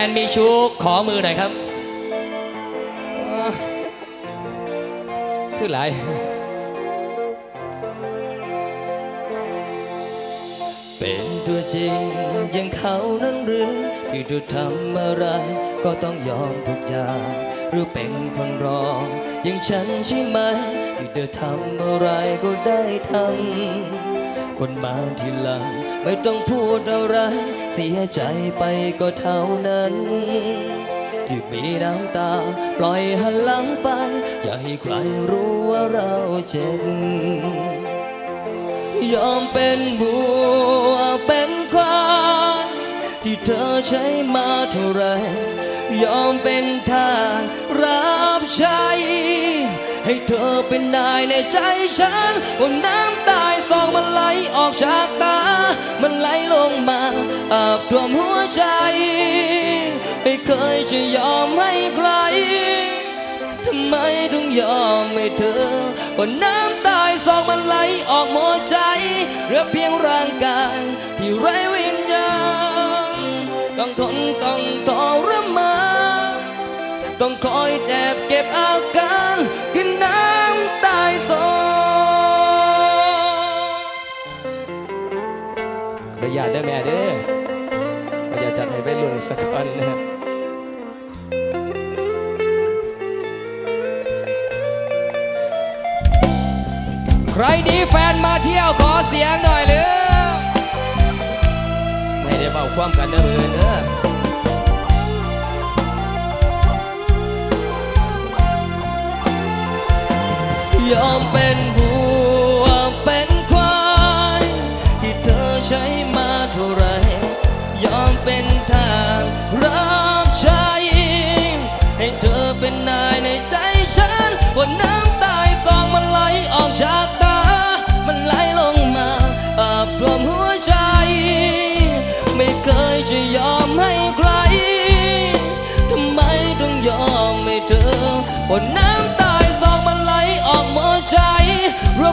แอนมีชู้ขอมือหน่อยครับคือหลายเป็นตัวจริงอย่างเขานั้นหรือที่เธอทำอะไรก็ต้องยอมทุกอย่าง หรือเป็นคนรองอย่างฉันใช่ไหมที่เธอทำอะไรก็ได้ทำ คนมาทีหลัง ไม่ต้องพูดอะไร เสียใจไปก็เท่านั้น ที่มีน้ำตา ปล่อยหันหลังไป อย่าให้ใครรู้ว่าเราเจ็บ ยอมเป็นบัวเป็นควายที่เธอใช้มาเท่าไร ยอมเป็นทานรับใช้ให้เธอเป็นนายในใจฉันวันน้ำตายสองมันไหล ใจ ไม่เคยจะยอมให้ใครทำไมต้องยอมให้เธอว่าน้ำตายสองมันไหลออกหมดใจเหลือเพียงร่างกายที่ไร้วิญญาณต้องทนต้องทรมานต้องคอยแอบเก็บอาการกินน้ำตายสองประหยัดได้แม่เด้อ ประหยัดจัดให้ไปรุ่นสักคนนะใครดีแฟนมาเที่ยวขอเสียงหน่อยเร็วไม่ได้เบาความกันเด้อเพื่อเด้อยอมเป็นบั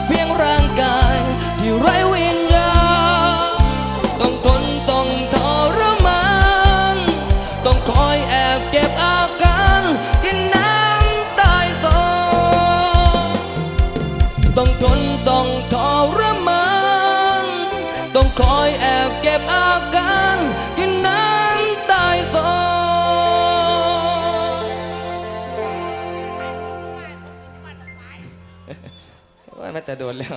เพียงร่างกายที่ไร้วิ ไมาแต่โดนแล้ว